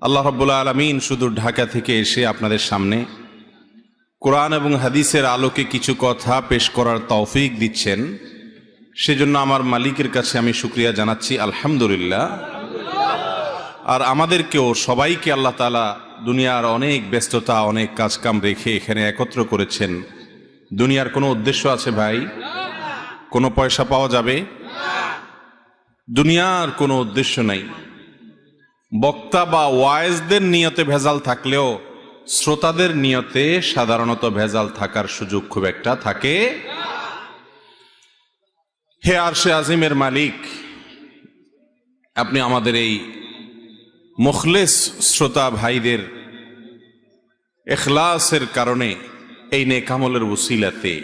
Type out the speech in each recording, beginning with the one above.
আল্লাহ রব্বুল্লা আলমিন শুধু ঢাকা থেকে এসে আপনাদের সামনে কোরআন এবং হাদিসের আলোকে কিছু কথা পেশ করার তৌফিক দিচ্ছেন। সেজন্য আমার মালিকের কাছে আমি শুক্রিয়া জানাচ্ছি, আলহামদুলিল্লাহ। আর আমাদেরকেও সবাইকে আল্লাহ তালা দুনিয়ার অনেক ব্যস্ততা, অনেক কাজকাম রেখে এখানে একত্র করেছেন। দুনিয়ার কোনো উদ্দেশ্য আছে ভাই? কোনো পয়সা পাওয়া যাবে? দুনিয়ার কোনো উদ্দেশ্য নাই। বক্তা বা ওয়াইজদের নিয়তে ভেজাল থাকলেও শ্রোতাদের নিয়তে সাধারণত ভেজাল থাকার সুযোগ খুব একটা থাকে হে আরশে আজিমের মালিক, আপনি আমাদের এই মুখলেস শ্রোতা ভাইদের এখলাসের কারণে এই নেকামলের উসিলাতে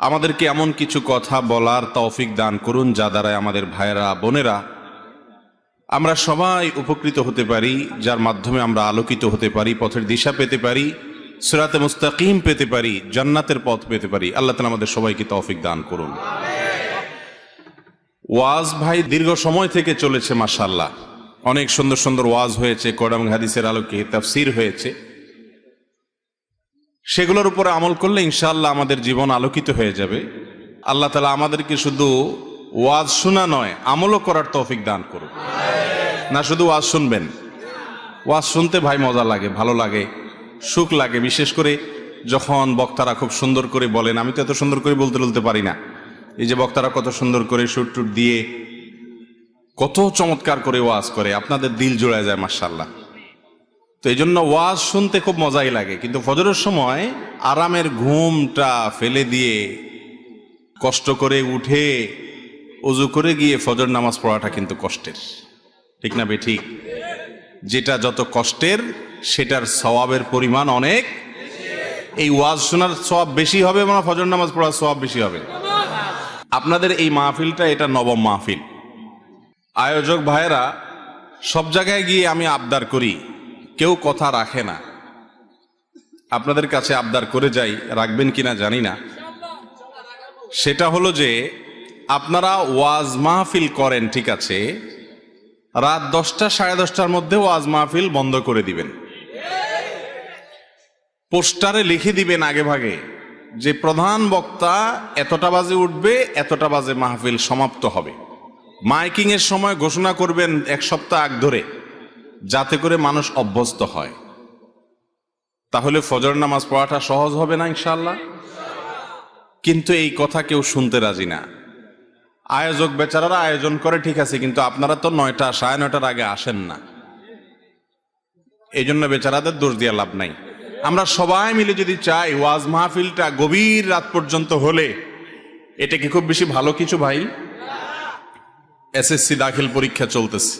আমাদেরকে এমন কিছু কথা বলার তৌফিক দান করুন, যা দ্বারা আমাদের ভাইয়েরা, বোনেরা আমরা সবাই উপকৃত হতে পারি, যার মাধ্যমে আমরা আলোকিত হতে পারি, পথের দিশা পেতে পারি, সুরাতে মুস্তাকিম পেতে পারি, জান্নাতের পথ পেতে পারি। আল্লাহ তালা আমাদের সবাইকে তৌফিক দান করুন। ওয়াজ ভাই দীর্ঘ সময় থেকে চলেছে মাসাল্লাহ অনেক সুন্দর সুন্দর ওয়াজ হয়েছে, কোরআন হাদিসের আলোকে তাফসির হয়েছে। সেগুলোর উপরে আমল করলে ইনশাআল্লাহ আমাদের জীবন আলোকিত হয়ে যাবে। আল্লাহ তালা আমাদেরকে শুধু ওয়াজ শোনা নয়, আমলও করার তৌফিক দান করুন। না, শুধু ওয়াজ শুনবেন। ওয়াজ শুনতে ভাই মজা লাগে, ভালো লাগে, সুখ লাগে। বিশেষ করে যখন বক্তারা খুব সুন্দর করে বলেন, আমি তো এত সুন্দর করে বলতে বলতে পারি না। এই যে বক্তারা কত সুন্দর করে সুট টুট দিয়ে কত চমৎকার করে ওয়াজ করে, আপনাদের দিল জোড়ায় যায় মার্শাল্লাহ তো এই জন্য ওয়াজ শুনতে খুব মজাই লাগে। কিন্তু ফজরের সময় আরামের ঘুমটা ফেলে দিয়ে কষ্ট করে উঠে উজু করে গিয়ে ফজর নামাজ পড়াটা কিন্তু কষ্টের। ঠিক না ঠিক যেটা যত কষ্টের, সেটার সওয়াবের পরিমাণ অনেক। এই ওয়াজ শোনার সব বেশি হবে মানে ফজর নামাজ পড়ার সওয়াব বেশি হবে। আপনাদের এই মাহফিলটা এটা নবম মাহফিল। আয়োজক ভাইয়েরা, সব জায়গায় গিয়ে আমি আবদার করি, কেউ কথা রাখে না। আপনাদের কাছে আবদার করে যাই, রাখবেন কিনা জানি না। সেটা হলো যে, আপনারা ওয়াজ মাহফিল করেন, ঠিক আছে রাত দশটা, সাড়ে দশটার মধ্যে ওয়াজ মাহফিল বন্ধ করে দিবেন। পোস্টারে লিখে দিবেন আগে ভাগে যে প্রধান বক্তা এতটা বাজে উঠবে, এতটা বাজে মাহফিল সমাপ্ত হবে। মাইকিং এর সময় ঘোষণা করবেন এক সপ্তাহ আগ ধরে, যাতে করে মানুষ অভ্যস্ত হয়। তাহলে ফজর নামাজ পড়াটা সহজ হবে না ইনশাল্লাহ কিন্তু এই কথা কেউ শুনতে রাজি না। আয়োজক বেচারারা আয়োজন করে, ঠিক আছে, কিন্তু আপনারা তো নয়টা, সাড়ে নয়টার আগে আসেন না। এই জন্য বেচারাদের দোষ দিয়ে লাভ নাই। আমরা সবাই মিলে যদি চাই, ওয়াজ মাহফিলটা গভীর রাত পর্যন্ত হলে, এটা কি খুব বেশি ভালো কিছু ভাই? এসএসসি দাখিল পরীক্ষা চলতেছে।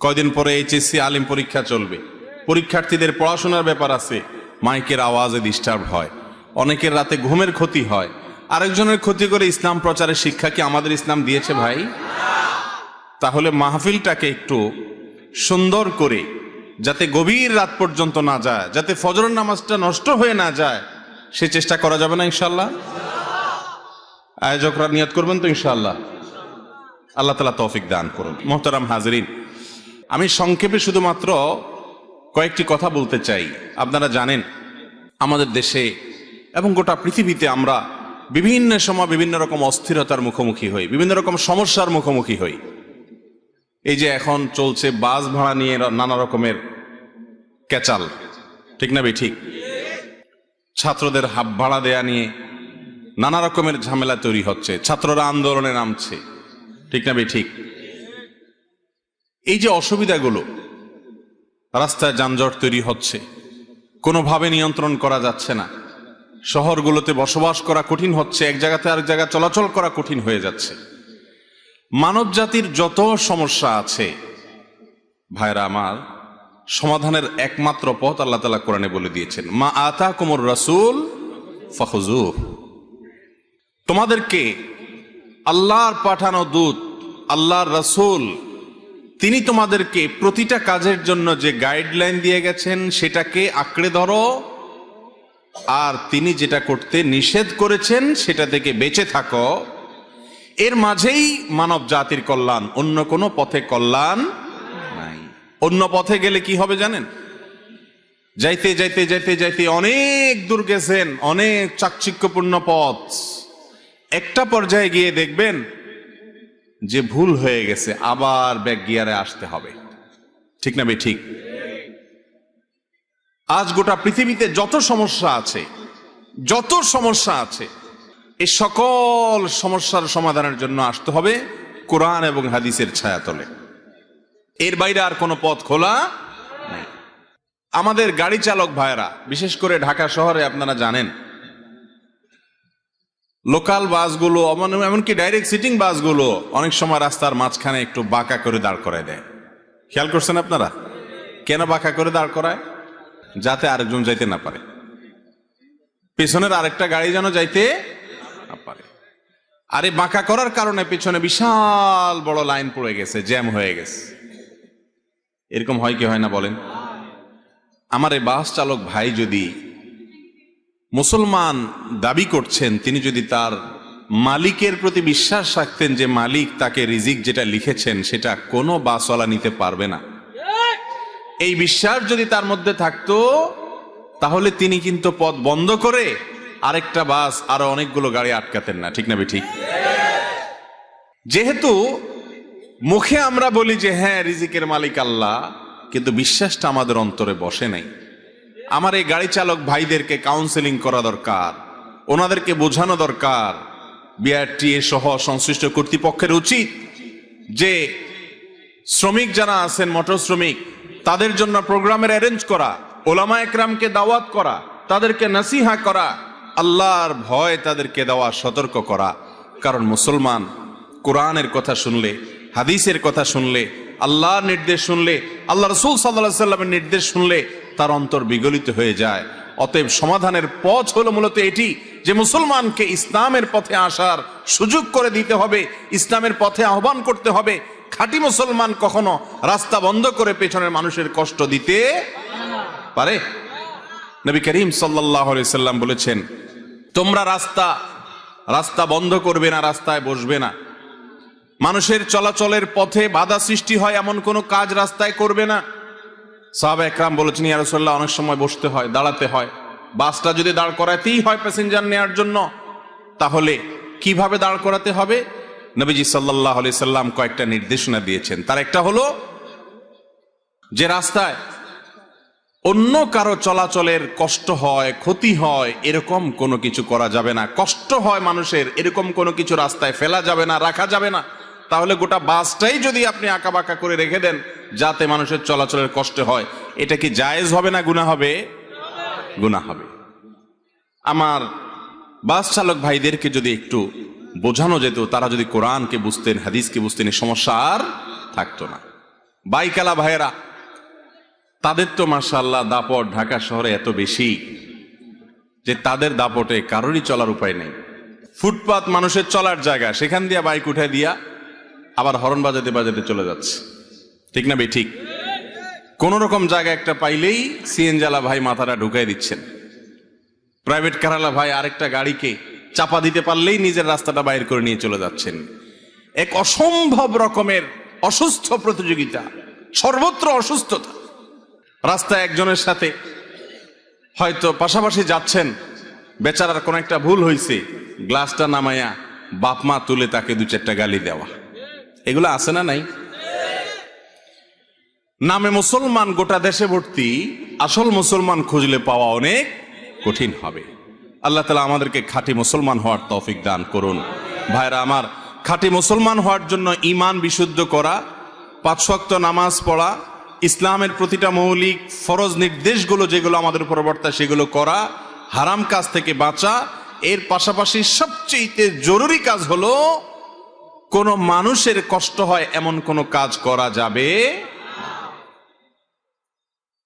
কয়দিন পরে এইচএসসি আলিম পরীক্ষা চলবে। পরীক্ষার্থীদের পড়াশোনার ব্যাপার আছে, মাইকের আওয়াজে ডিস্টার্ব হয়। অনেকের রাতে ঘুমের ক্ষতি হয়। আরেকজনের ক্ষতি করে ইসলাম প্রচারের শিক্ষা কি আমাদের ইসলাম দিয়েছে ভাই? তাহলে মাহফিলটাকে একটু সুন্দর করে, যাতে গভীর রাত পর্যন্ত না যায়, যাতে ফজর নামাজটা নষ্ট হয়ে না যায়, সে চেষ্টা করা যাবে না ইনশাল্লাহ আয়োজকরা নিয়ত করবেন তো ইনশাল্লাহ আল্লাহ তালা তৌফিক দান করুন। মোহতারাম হাজরিন, আমি সংক্ষেপে শুধুমাত্র কয়েকটি কথা বলতে চাই। আপনারা জানেন, আমাদের দেশে এবং গোটা পৃথিবীতে আমরা বিভিন্ন সময় বিভিন্ন রকম অস্থিরতার মুখোমুখি হই, বিভিন্ন রকম সমস্যার মুখোমুখি হই। এই যে এখন চলছে বাস ভাড়া নিয়ে নানা রকমের ক্যাচাল ঠিক না বে ঠিক। ছাত্রদের হাব ভাড়া দেয়া নিয়ে নানা রকমের ঝামেলা তৈরি হচ্ছে, ছাত্ররা আন্দোলনে নামছে, ঠিক না বে ঠিক। এই যে অসুবিধাগুলো, রাস্তায় যানজট তৈরি হচ্ছে, কোনোভাবে নিয়ন্ত্রণ করা যাচ্ছে না। শহরগুলোতে বসবাস করা কঠিন হচ্ছে, এক জায়গাতে আরেক জায়গা চলাচল করা কঠিন হয়ে যাচ্ছে। মানব জাতির যত সমস্যা আছে, ভাইরা আমার, সমাধানের একমাত্র পথ আল্লাহ তালা কোরআনে বলে দিয়েছেন, মা আতা কুমর রাসুল ফখজু তোমাদেরকে আল্লাহর পাঠানো দূত, আল্লাহর রাসূল, তিনি তোমাদেরকে প্রতিটা কাজের জন্য যে গাইডলাইন দিয়ে গেছেন, সেটাকে আঁকড়ে ধরো আর তিনি যেটা করতে নিষেধ করেছেন, সেটা থেকে বেঁচে থাকো। এর মাঝেই মানব জাতির কল্যাণ, অন্য কোনো পথে কল্যাণ নাই। অন্য পথে গেলে কি হবে জানেন? যাইতে যাইতে যাইতে যাইতে অনেক দূর গেছেন, অনেক চাকচিক্যপূর্ণ পথ। একটা পর্যায়ে গিয়ে দেখবেন যে ভুল হয়ে গেছে, আবার ব্যাক গিয়ারে আসতে হবে। ঠিক না বে, ঠিক? আজ গোটা পৃথিবীতে যত সমস্যা আছে, যত সমস্যা আছে, এই সকল সমস্যার সমাধানের জন্য আসতে হবে কোরআন এবং হাদিসের ছায়াতলে। এর বাইরে আর কোনো পথ খোলা নেই। আমাদের গাড়ি চালক ভাইরা বিশেষ করে ঢাকা শহরে আপনারা জানেন, লোকাল বাসগুলো এমন- এমনকি ডাইরেক্ট সিটিং বাসগুলো অনেক সময় রাস্তার মাঝখানে একটু বাঁকা করে দাঁড় করায় দেয়। খেয়াল করছেন আপনারা? কেন বাঁকা করে দাঁড় করায়? যাতে আরেকজন যাইতে না পারে। পেছনের আরেকটা গাড়ি যেন যাইতে না পারে। আরে বাঁকা করার কারণে পেছনে বিশাল বড় লাইন পড়ে গেছে, জ্যাম হয়ে গেছে। এরকম হয় কি হয় না বলেন? আমার এই বাস চালক ভাই যদি মুসলমান দাবি করছেন, তিনি যদি তার মালিকের প্রতি বিশ্বাস রাখতেন যে মালিক তাকে রিজিক যেটা লিখেছেন, সেটা কোনো বাসওয়ালা নিতে পারবে না। এই বিশ্বাস যদি তার মধ্যে থাকতো, তাহলে তিনি কিন্তু পথ বন্ধ করে আরেকটা বাস আরও অনেকগুলো গাড়ি আটকাতেন না। ঠিক না ঠিক? যেহেতু মুখে আমরা বলি যে হ্যাঁ রিজিকের মালিক আল্লাহ, কিন্তু বিশ্বাসটা আমাদের অন্তরে বসে নাই। আমার এই গাড়ি চালক ভাইদেরকে কাউন্সেলিং করা দরকার, ওনাদেরকে বোঝানো দরকার। বিআরটিএ সহ সংশ্লিষ্ট কর্তৃপক্ষের উচিত যে, শ্রমিক যারা আছেন, মোটর শ্রমিক তাদের জন্য প্রোগ্রামের অ্যারেঞ্জ করা, ওলামা একরামকে দাওয়াত করা, তাদেরকে নাসিহা করা, আল্লাহর ভয় তাদেরকে দেওয়া, সতর্ক করা। কারণ মুসলমান কোরআনের কথা শুনলে, হাদিসের কথা শুনলে, আল্লাহর নির্দেশ শুনলে, আল্লাহ রসুল সাল্লাহ সাল্লামের নির্দেশ শুনলে তার অন্তর বিগলিত হয়ে যায়। অতএব সমাধানের পথ হলো মূলত এটি যে মুসলমানকে ইসলামের পথে আসার সুযোগ করে দিতে হবে, ইসলামের পথে আহ্বান করতে হবে খাঁটি মুসলমান কখনো রাস্তা বন্ধ করে পেছনের মানুষের কষ্ট দিতে পারে? নবী করিম সাল্লাম বলেছেন, তোমরা রাস্তা রাস্তা বন্ধ করবে না, রাস্তায় বসবে না। মানুষের চলাচলের পথে বাধা সৃষ্টি হয়, এমন কোনো কাজ রাস্তায় করবে না। সাহাব একরাম বলেছেন ইয়ারসোল্লাহ অনেক সময় বসতে হয়, দাঁড়াতে হয়। বাসটা যদি দাঁড় করাতেই হয় প্যাসেঞ্জার নেওয়ার জন্য, তাহলে কীভাবে দাঁড় করাতে হবে? নবীজি সাল্লাহ আলি সাল্লাম কয়েকটা নির্দেশনা দিয়েছেন। তার একটা হলো, যে রাস্তায় অন্য কারও চলাচলের কষ্ট হয়, ক্ষতি হয়, এরকম কোনো কিছু করা যাবে না। কষ্ট হয় মানুষের, এরকম কোনো কিছু রাস্তায় ফেলা যাবে না, রাখা যাবে না। তাহলে গোটা বাসটাই যদি আপনি আঁকা বাঁকা করে রেখে দেন, যাতে মানুষের চলাচলের কষ্ট হয়। এটা কি জায়েজ হবে না গুণা হবে? গুণা হবে। আমার বাস চালক ভাইদেরকে যদি একটু বোঝানো যেত, তারা যদি কোরআনকে বুঝতেন, হাদিসকে বুঝতেন, এই সমস্যা আর থাকতো না। বাইকালা ভাইয়েরা, তাদের তো মার্শাল্লাহ দাপট ঢাকা শহরে এত বেশি যে তাদের দাপটে কারোরই চলার উপায় নেই। ফুটপাত মানুষের চলার জায়গা, সেখান দিয়ে বাইক উঠে দিয়া আবার হরন বাজাতে বাজাতে চলে যাচ্ছে। ঠিক না বে, ঠিক? কোন রকম জায়গা একটা পাইলেই সিএনজালা ভাই মাথাটা ঢুকাই দিচ্ছেন। প্রাইভেট কারালা ভাই আরেকটা গাড়িকে চাপা দিতে পারলেই নিজের রাস্তাটা বাইর করে নিয়ে চলে যাচ্ছেন। এক অসম্ভব রকমের অসুস্থ প্রতিযোগিতা, সর্বত্র অসুস্থতা। রাস্তায় একজনের সাথে হয়তো পাশাপাশি যাচ্ছেন, বেচারার কোন একটা ভুল হয়েছে গ্লাসটা নামাইয়া বাপ মা তুলে তাকে দু চারটা গালি দেওয়া। এগুলো আছে না নাই? নামে মুসলমান গোটা দেশে ভর্তি, আসল মুসলমান খুঁজলে পাওয়া অনেক কঠিন হবে। আল্লাহ তালা আমাদেরকে খাঁটি মুসলমান হওয়ার তৌফিক দান করুন। ভাইরা আমার, খাঁটি মুসলমান হওয়ার জন্য ইমান বিশুদ্ধ করা, পাঁচ ওয়াক্ত নামাজ পড়া, ইসলামের প্রতিটা মৌলিক ফরজ নির্দেশগুলো যেগুলো আমাদের উপর বর্তায় সেগুলো করা, হারাম কাজ থেকে বাঁচা, এর পাশাপাশি সবচেয়ে জরুরি কাজ হলো, কোনো মানুষের কষ্ট হয় এমন কোনো কাজ করা যাবে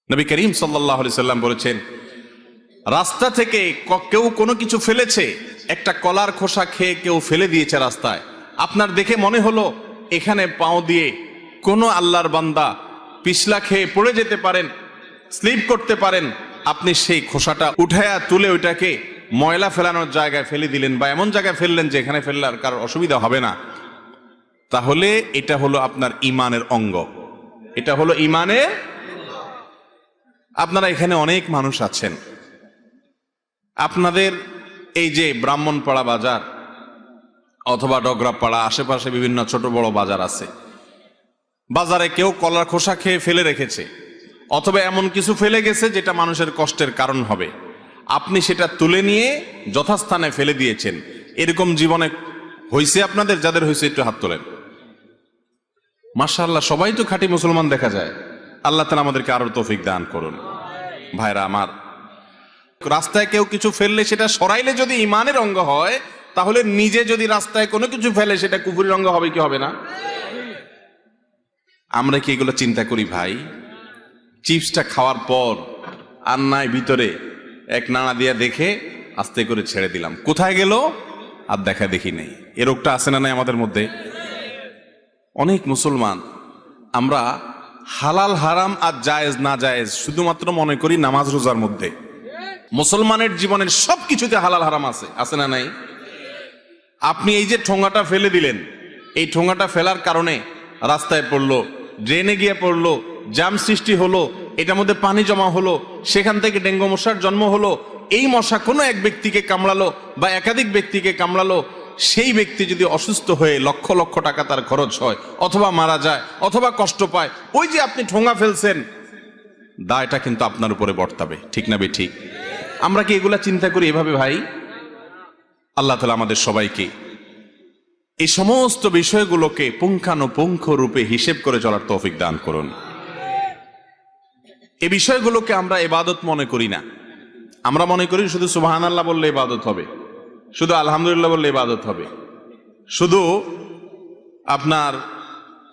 নবী করিম সাল্লাহ সাল্লাম বলেছেন রাস্তা থেকে কেউ কোনো কিছু ফেলেছে? একটা কলার খোসা খেয়ে কেউ ফেলে দিয়েছে রাস্তায়। আপনার দেখে মনে হলো, এখানে পাও দিয়ে কোনো আল্লাহর বান্দা পিছলা খেয়ে পড়ে যেতে পারেন, স্লিপ করতে পারেন। আপনি সেই খোসাটা উঠায়া তুলে ওইটাকে ময়লা ফেলানোর জায়গায় ফেলে দিলেন বা এমন জায়গায় ফেললেন যে এখানে ফেললে আর কারোর অসুবিধা হবে না। তাহলে এটা হলো আপনার ইমানের অঙ্গ। এটা হলো ইমানের আপনারা এখানে অনেক মানুষ আছেন। আপনাদের এই যে ব্রাহ্মণপাড়া বাজার অথবা ডগরাপাড়া, আশেপাশে বিভিন্ন ছোট বড় বাজার আছে, বাজারে কেউ কলার খোসা খেয়ে ফেলে রেখেছে, অথবা এমন কিছু ফেলে গেছে যেটা মানুষের কষ্টের কারণ হবে। আপনি সেটা তুলে নিয়ে যথাস্থানে ফেলে দিয়েছেন। এরকম জীবনে হয়েছে আপনাদের? যাদের হয়েছে একটু হাত তোলেন। মাশাআল্লাহ, সবাই তো খাঁটি মুসলমান দেখা যায়। আল্লাহ তালা আমাদেরকে আরও তৌফিক দান করুন। ভাইরা আমার রাস্তায় কেউ কিছু ফেললে সেটা সরাইলে যদি ইমানের অঙ্গ হয়, তাহলে নিজে যদি রাস্তায় কোনো কিছু ফেলে সেটা কুপুরের অঙ্গ হবে কি হবে না? আমরা কি এগুলো চিন্তা করি ভাই? চিপসটা খাওয়ার পর আর নাই ভিতরে এক নাড়া দিয়া দেখে আস্তে করে ছেড়ে দিলাম। কোথায় গেল? আর দেখা দেখি নেই। এ রোগটা আছে না নাই আমাদের মধ্যে? অনেক মুসলমান, আমরা হালাল হারাম আর জায়েজ না জায়েজ শুধুমাত্র মনে করি নামাজ রোজার মধ্যে। মুসলমানের জীবনের সব কিছুতে হালাল হারাম আছে আছে না নাই? আপনি এই যে ঠোঙাটা ফেলে দিলেন, এই ঠোঙাটা ফেলার কারণে রাস্তায় পড়ল ড্রেনে গিয়ে পড়ল জাম সৃষ্টি হলো, এটার মধ্যে পানি জমা হলো, সেখান থেকে ডেঙ্গু মশার জন্ম হলো, এই মশা কোনো এক ব্যক্তিকে কামড়ালো বা একাধিক ব্যক্তিকে কামড়ালো, সেই ব্যক্তি যদি অসুস্থ হয়ে লক্ষ লক্ষ টাকা তার খরচ হয়, অথবা মারা যায়, অথবা কষ্ট পায়, ওই যে আপনি ঠোঙা ফেলছেন, দায়টা কিন্তু আপনার উপরে বর্তাবে, ঠিক না বে ঠিক? আমরা কি এগুলা চিন্তা করি এভাবে ভাই? আল্লাহ তালা আমাদের সবাইকে এই সমস্ত বিষয়গুলোকে পুঙ্খানুপুঙ্খ রূপে হিসেব করে চলার তৌফিক দান করুন। এই বিষয়গুলোকে আমরা এবাদত মনে করি না। আমরা মনে করি শুধু সুবাহান আল্লাহ বললে ইবাদত হবে, শুধু আলহামদুলিল্লাহ বললে ইবাদত হবে, শুধু আপনার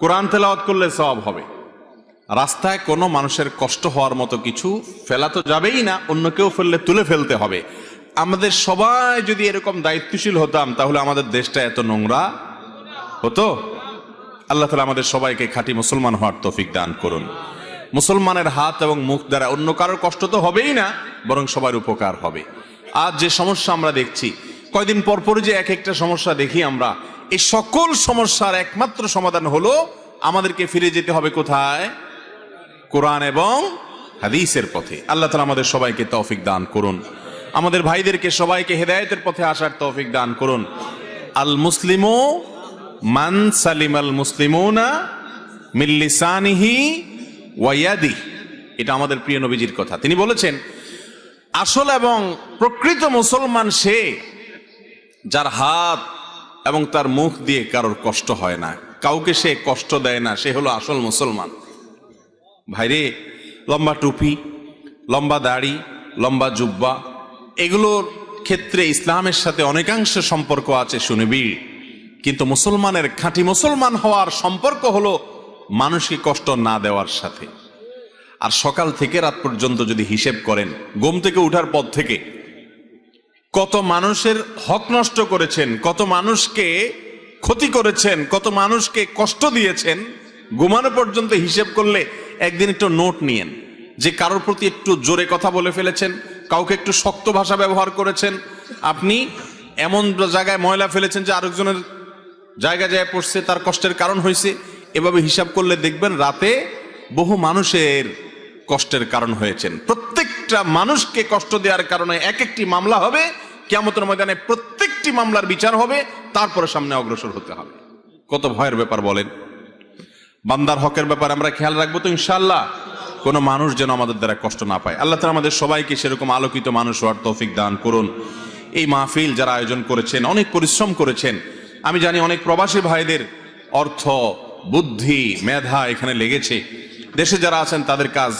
কোরআন তেলাওয়াত করলে সব হবে। রাস্তায় কোনো মানুষের কষ্ট হওয়ার মতো কিছু ফেলা তো যাবেই না, অন্য কেউ ফেললে তুলে ফেলতে হবে। আমাদের সবাই যদি এরকম দায়িত্বশীল হতাম, তাহলে আমাদের দেশটা এত নোংরা হতো। আল্লাহ তালা আমাদের সবাইকে খাঁটি মুসলমান হওয়ার তৌফিক দান করুন। মুসলমানের হাত এবং মুখ দ্বারা অন্য কারোর কষ্ট তো হবেই না, বরং সবার উপকার হবে। আজ যে সমস্যা আমরা দেখছি, কয়দিন পরপরই যে এক একটা সমস্যা দেখি আমরা, এই সকল সমস্যার একমাত্র সমাধান হলো, আমাদেরকে ফিরে যেতে হবে কোথায়? কোরআন এবং হাদিসের পথে। আল্লাহ তালা আমাদের সবাইকে তৌফিক দান করুন। আমাদের ভাইদেরকে সবাইকে হেদায়েতের পথে আসার তৌফিক দান করুন। আল মুসলিমো মান সালিম আল মুসলিমোনা মিল্লিসানিহি ওয়াইয়াদি এটা আমাদের প্রিয় নবীজির কথা। তিনি বলেছেন, আসল এবং প্রকৃত মুসলমান সে যার হাত এবং তার মুখ দিয়ে কারোর কষ্ট হয় না। কাউকে সে কষ্ট দেয় না, সে হলো আসল মুসলমান। ভাইরে, লম্বা টুপি, লম্বা দাড়ি, লম্বা জুব্বা, এগুলোর ক্ষেত্রে ইসলামের সাথে অনেকাংশ সম্পর্ক আছে শুনিবি কিন্তু মুসলমানের খাঁটি মুসলমান হওয়ার সম্পর্ক হলো মানুষকে কষ্ট না দেওয়ার সাথে। আর সকাল থেকে রাত পর্যন্ত যদি হিসেব করেন, ঘুম থেকে উঠার পর থেকে কত মানুষের হক নষ্ট করেছেন, কত মানুষকে ক্ষতি করেছেন, কত মানুষকে কষ্ট দিয়েছেন, ঘুমানো পর্যন্ত হিসেব করলে একদিন একটু নোট নিয়েন যে কারোর প্রতি একটু জোরে কথা বলে ফেলেছেন, কাউকে একটু শক্ত ভাষা ব্যবহার করেছেন। আপনি এমন জায়গায় ময়লা ফেলেছেন যে আরেকজনের জায়গা যায় পড়ছে, তার কষ্টের কারণ হয়েছে। এভাবে হিসাব করলে দেখবেন রাতে বহু মানুষের কষ্টের কারণ হয়েছেন। প্রত্যেকটা মানুষকে কষ্ট দেওয়ার কারণে এক একটি মামলা হবে কেমতের ময়দানে প্রত্যেকটি মামলার বিচার হবে, তারপরে সামনে অগ্রসর হতে হবে। কত ভয়ের ব্যাপার বলেন। বান্দার হকের ব্যাপারে আমরা খেয়াল রাখব তো ইনশাল্লাহ কোনো মানুষ যেন আমাদের দ্বারা কষ্ট না পায়। আল্লাহ তালা আমাদের সবাইকে সেরকম আলোকিত মানুষ হওয়ার তৌফিক দান করুন। এই মাহফিল যারা আয়োজন করেছেন, অনেক পরিশ্রম করেছেন। আমি জানি অনেক প্রবাসী ভাইদের অর্থ, বুদ্ধি, মেধা এখানে লেগেছে। দেশে যারা আছেন, তাদের কাজ,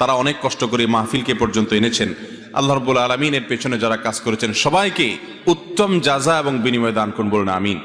তারা অনেক কষ্ট করে মাহফিলকে পর্যন্ত এনেছেন। আল্লাহ রব্বুল আলমিনের পেছনে যারা কাজ করেছেন, সবাইকে উত্তম যাজা এবং বিনিময় দান করুন বলুন, আমিন।